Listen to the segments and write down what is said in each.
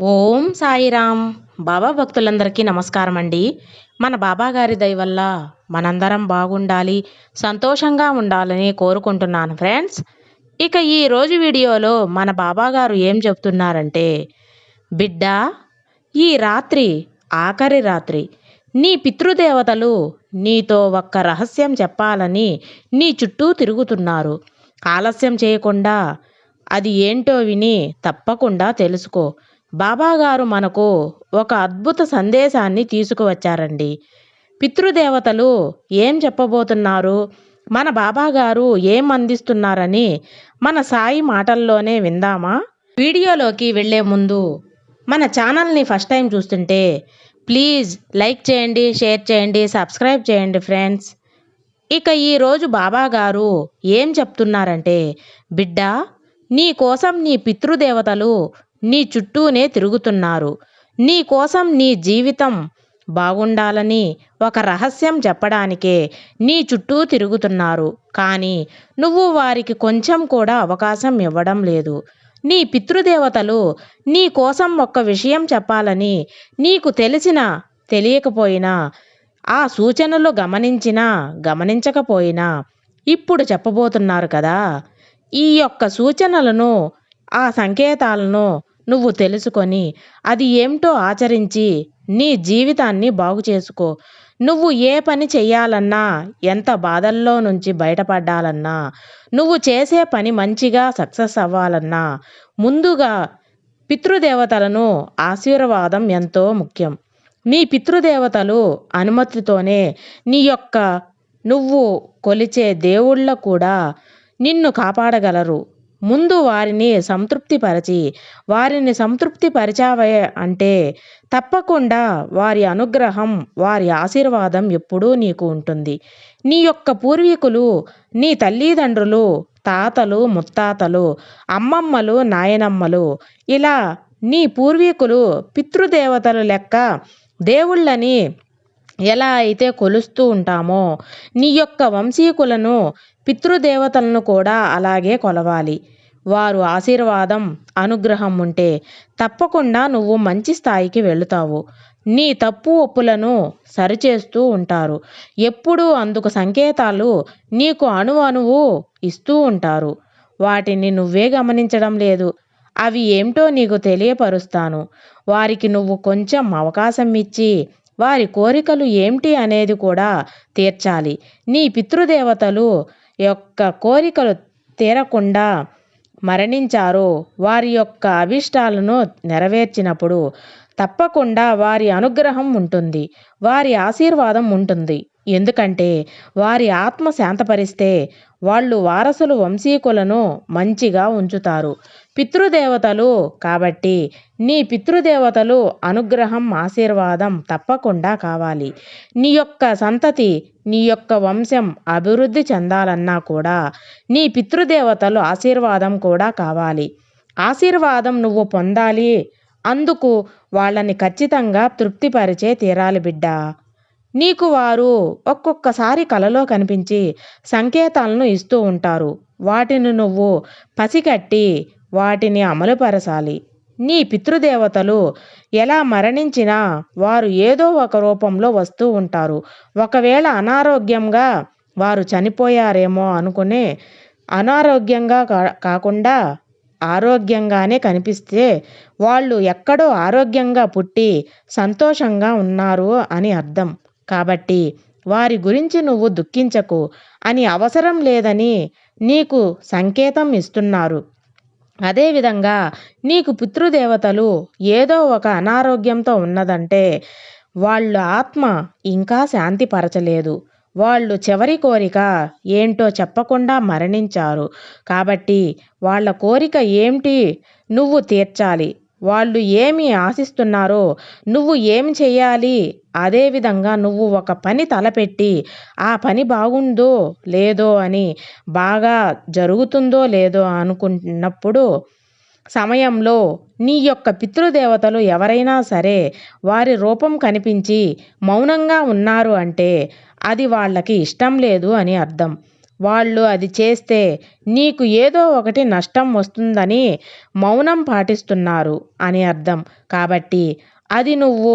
ఓం సాయిరామ్. బాబా భక్తులందరికీ నమస్కారం అండి మన బాబా గారి వల్ల మనందరం బాగుండాలి సంతోషంగా ఉండాలని కోరుకుంటున్నాను ఫ్రెండ్స్. ఇక ఈ రోజు వీడియోలో మన బాబాగారు ఏం చెప్తున్నారంటే బిడ్డ ఈ రాత్రి ఆఖరి రాత్రి నీ పితృదేవతలు నీతో ఒక్క రహస్యం చెప్పాలని నీ చుట్టూ తిరుగుతున్నారు. ఆలస్యం చేయకుండా అది ఏంటో విని తప్పకుండా తెలుసుకో. బాబాగారు మనకు ఒక అద్భుత సందేశాన్ని తీసుకువచ్చారండి. పితృదేవతలు ఏం చెప్పబోతున్నారు? మన బాబాగారు ఏం అందిస్తున్నారని మన సాయి మాటల్లోనే విందామా? వీడియోలోకి వెళ్ళే ముందు మన ఛానల్ని ఫస్ట్ టైం చూస్తుంటే ప్లీజ్ లైక్ చేయండి షేర్ చేయండి సబ్స్క్రైబ్ చేయండి ఫ్రెండ్స్. ఇక ఈరోజు బాబాగారు ఏం చెప్తున్నారంటే బిడ్డ నీ కోసం నీ పితృదేవతలు నీ చుట్టూనే తిరుగుతున్నారు. నీ కోసం నీ జీవితం బాగుండాలని ఒక రహస్యం చెప్పడానికే నీ చుట్టూ తిరుగుతున్నారు. కానీ నువ్వు వారికి కొంచెం కూడా అవకాశం ఇవ్వడం లేదు. నీ పితృదేవతలు నీ కోసం ఒక్క విషయం చెప్పాలని నీకు తెలిసిన తెలియకపోయినా ఆ సూచనలు గమనించినా గమనించకపోయినా ఇప్పుడు చెప్పబోతున్నారు కదా. ఈ యొక్క సూచనలను ఆ సంకేతాలను నువ్వు తెలుసుకొని అది ఏమిటో ఆచరించి నీ జీవితాన్ని బాగు చేసుకో. నువ్వు ఏ పని చెయ్యాలన్నా ఎంత బాధల్లో నుంచి బయటపడాలన్నా నువ్వు చేసే పని మంచిగా సక్సెస్ అవ్వాలన్నా ముందుగా పితృదేవతలను ఆశీర్వాదం ఎంతో ముఖ్యం. నీ పితృదేవతలు అనుమతితోనే నీ యొక్క నువ్వు కొలిచే దేవుళ్ళ కూడా నిన్ను కాపాడగలరు. ముందు వారిని సంతృప్తిపరచి వారిని సంతృప్తిపరిచావే అంటే తప్పకుండా వారి అనుగ్రహం వారి ఆశీర్వాదం ఎప్పుడూ నీకు ఉంటుంది. నీ యొక్క పూర్వీకులు నీ తల్లిదండ్రులు తాతలు ముత్తాతలు అమ్మమ్మలు నాయనమ్మలు ఇలా నీ పూర్వీకులు పితృదేవతలు లెక్క దేవుళ్ళని ఎలా అయితే కొలుస్తూ ఉంటామో నీ యొక్క వంశీకులను పితృదేవతలను కూడా అలాగే కొలవాలి. వారు ఆశీర్వాదం అనుగ్రహం ఉంటే తప్పకుండా నువ్వు మంచి స్థాయికి వెళుతావు. నీ తప్పు ఒప్పులను సరిచేస్తూ ఉంటారు. ఎప్పుడూ అందుకు సంకేతాలు నీకు అణు అణువు ఇస్తూ ఉంటారు. వాటిని నువ్వే గమనించడం లేదు. అవి ఏమిటో నీకు తెలియపరుస్తాను. వారికి నువ్వు కొంచెం అవకాశం ఇచ్చి వారి కోరికలు ఏమిటి అనేది కూడా తీర్చాలి. నీ పితృదేవతలు యొక్క కోరికలు తీరకుండా మరణించారో. వారి యొక్క అభిష్టాలను నెరవేర్చినప్పుడు తప్పకుండా వారి అనుగ్రహం ఉంటుంది. వారి ఆశీర్వాదం ఉంటుంది. ఎందుకంటే వారి ఆత్మ శాంతపరిస్తే వాళ్ళు వారసులు వంశీకులను మంచిగా ఉంచుతారు. పితృదేవతలు కాబట్టి నీ పితృదేవతలు అనుగ్రహం ఆశీర్వాదం తప్పకుండా కావాలి. నీ యొక్క సంతతి నీ యొక్క వంశం అభివృద్ధి చెందాలన్నా కూడా నీ పితృదేవతలు ఆశీర్వాదం కూడా కావాలి. ఆశీర్వాదం నువ్వు పొందాలి. అందుకు వాళ్ళని ఖచ్చితంగా తృప్తిపరిచే తీరాలి బిడ్డ. నీకు వారు ఒక్కొక్కసారి కలలో కనిపించి సంకేతాలను ఇస్తూ ఉంటారు. వాటిని నువ్వు పసిగట్టి వాటిని అమలుపరచాలి. నీ పితృదేవతలు ఎలా మరణించినా వారు ఏదో ఒక రూపంలో వస్తూ ఉంటారు. ఒకవేళ అనారోగ్యంగా వారు చనిపోయారేమో అనుకునే అనారోగ్యంగా కాకుండా ఆరోగ్యంగానే కనిపిస్తే వాళ్ళు ఎక్కడో ఆరోగ్యంగా పుట్టి సంతోషంగా ఉన్నారు అని అర్థం. కాబట్టి వారి గురించి నువ్వు దుఃఖించకు. అని అవసరం లేదని నీకు సంకేతం ఇస్తున్నారు. అదేవిధంగా నీకు పితృదేవతలు ఏదో ఒక అనారోగ్యంతో ఉన్నదంటే వాళ్ళ ఆత్మ ఇంకా శాంతిపరచలేదు. వాళ్ళు చివరి కోరిక ఏంటో చెప్పకుండా మరణించారు. కాబట్టి వాళ్ళ కోరిక ఏమిటి నువ్వు తీర్చాలి. వాళ్ళు ఏమి ఆశిస్తున్నారో నువ్వు ఏమి చేయాలి అదేవిధంగా నువ్వు ఒక పని తలపెట్టి ఆ పని బాగుందో లేదో అని బాగా జరుగుతుందో లేదో అనుకున్నప్పుడు సమయంలో నీ యొక్క పితృదేవతలు ఎవరైనా సరే వారి రూపం కనిపించి మౌనంగా ఉన్నారు అంటే అది వాళ్ళకి ఇష్టం లేదు అని అర్థం. వాళ్ళు అది చేస్తే నీకు ఏదో ఒకటి నష్టం వస్తుందని మౌనం పాటిస్తున్నారు అని అర్థం. కాబట్టి అది నువ్వు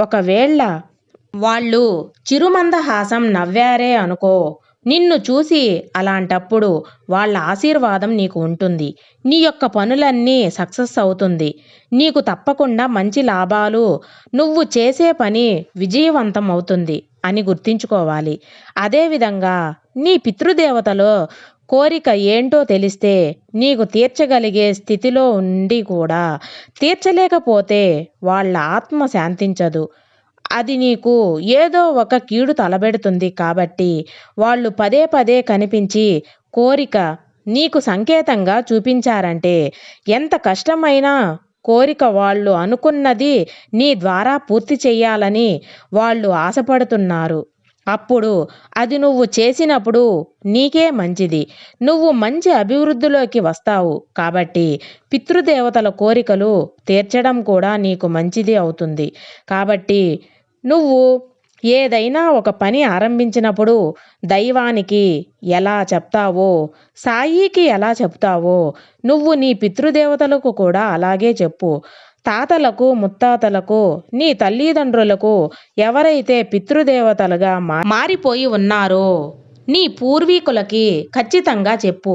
ఒకవేళ వాళ్ళు చిరుమందహాసం నవ్వారే అనుకో నిన్ను చూసి అలాంటప్పుడు వాళ్ళ ఆశీర్వాదం నీకు ఉంటుంది. నీ యొక్క పనులన్నీ సక్సెస్ అవుతుంది. నీకు తప్పకుండా మంచి లాభాలు నువ్వు చేసే పని విజయవంతం అవుతుంది అని గుర్తుంచుకోవాలి. అదేవిధంగా నీ పితృదేవతలో కోరిక ఏంటో తెలిస్తే నీకు తీర్చగలిగే స్థితిలో ఉండి కూడా తీర్చలేకపోతే వాళ్ళ ఆత్మ శాంతించదు. అది నీకు ఏదో ఒక కీడు తలబెడుతుంది కాబట్టి వాళ్ళు పదే పదే కనిపించి కోరిక నీకు సంకేతంగా చూపించారంటే ఎంత కష్టమైనా కోరిక వాళ్ళు అనుకున్నది నీ ద్వారా పూర్తి చెయ్యాలని వాళ్ళు ఆశపడుతున్నారు. అప్పుడు అది నువ్వు చేసినప్పుడు నీకే మంచిది. నువ్వు మంచి అభివృద్ధిలోకి వస్తావు. కాబట్టి పితృదేవతల కోరికలు తీర్చడం కూడా నీకు మంచిది అవుతుంది. కాబట్టి నువ్వు ఏదైనా ఒక పని ఆరంభించినప్పుడు దైవానికి ఎలా చెప్తావో సాయికి ఎలా చెప్తావో నువ్వు నీ పితృదేవతలకు కూడా అలాగే చెప్పు. తాతలకు ముత్తాతలకు నీ తల్లిదండ్రులకు ఎవరైతే పితృదేవతలుగా మారిపోయి ఉన్నారో నీ పూర్వీకులకి ఖచ్చితంగా చెప్పు.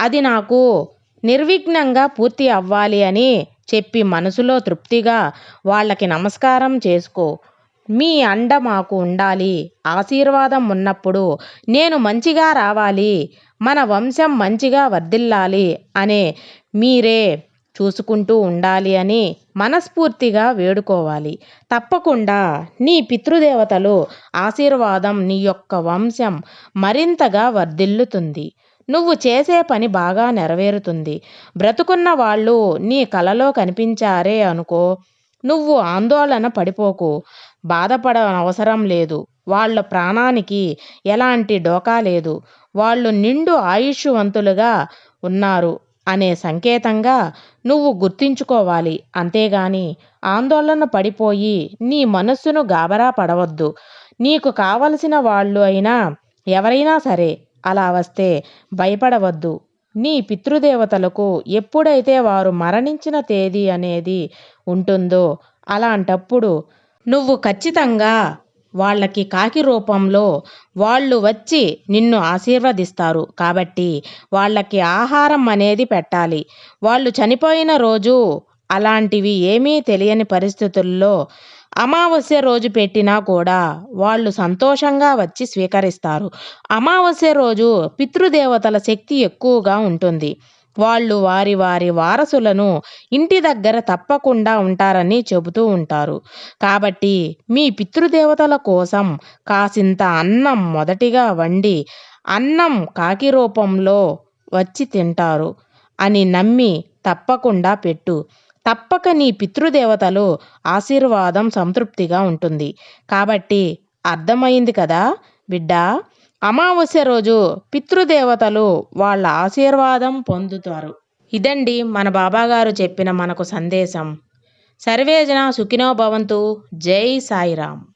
అది నాకు నిర్విఘ్నంగా పూర్తి అవ్వాలి అని చెప్పి మనసులో తృప్తిగా వాళ్ళకి నమస్కారం చేసుకో. మీ అండ మాకు ఉండాలి. ఆశీర్వాదం ఉన్నప్పుడు నేను మంచిగా రావాలి. మన వంశం మంచిగా వర్ధిల్లాలి అనే మీరే చూసుకుంటూ ఉండాలి అని మనస్ఫూర్తిగా వేడుకోవాలి. తప్పకుండా నీ పితృదేవతలు ఆశీర్వాదం నీ యొక్క వంశం మరింతగా వర్ధిల్లుతుంది. నువ్వు చేసే పని బాగా నెరవేరుతుంది. బ్రతుకున్న వాళ్ళు నీ కలలో కనిపించారే అనుకో. నువ్వు ఆందోళన పడిపోకు. బాధపడ అవసరం లేదు. వాళ్ళ ప్రాణానికి ఎలాంటి డోకా లేదు. వాళ్ళు నిండు ఆయుష్వంతులుగా ఉన్నారు. అనే సంకేతంగా నువ్వు గుర్తించుకోవాలి. అంతేగాని ఆందోళన పడిపోయి నీ మనస్సును గాబరా పడవద్దు. నీకు కావలసిన వాళ్ళు అయినా ఎవరైనా సరే అలా వస్తే భయపడవద్దు. నీ పితృదేవతలకు ఎప్పుడైతే వారు మరణించిన తేదీ అనేది ఉంటుందో అలాంటప్పుడు నువ్వు ఖచ్చితంగా వాళ్ళకి కాకి రూపంలో వాళ్ళు వచ్చి నిన్ను ఆశీర్వదిస్తారు. కాబట్టి వాళ్ళకి ఆహారం అనేది పెట్టాలి. వాళ్ళు చనిపోయిన రోజు అలాంటివి ఏమీ తెలియని పరిస్థితుల్లో అమావాస్య రోజు పెట్టినా కూడా వాళ్ళు సంతోషంగా వచ్చి స్వీకరిస్తారు. అమావాస్య రోజు పితృదేవతల శక్తి ఎక్కువగా ఉంటుంది. వాళ్ళు వారి వారి వారసులను ఇంటి దగ్గర తప్పకుండా ఉంటారని చెబుతూ ఉంటారు. కాబట్టి మీ పితృదేవతల కోసం కాసింత అన్నం మొదటిగా వండి అన్నం కాకి రూపంలో వచ్చి తింటారు అని నమ్మి తప్పకుండా పెట్టు. తప్పక నీ పితృదేవతలు ఆశీర్వాదం సంతృప్తిగా ఉంటుంది. కాబట్టి అర్థమైంది కదా బిడ్డా? అమావాస్య రోజు పితృదేవతలు వాళ్ళ ఆశీర్వాదం పొందుతారు. ఇదండి మన బాబాగారు చెప్పిన మనకు సందేశం. సర్వేజన సుఖినో భవంతు. జై సాయిరామ్.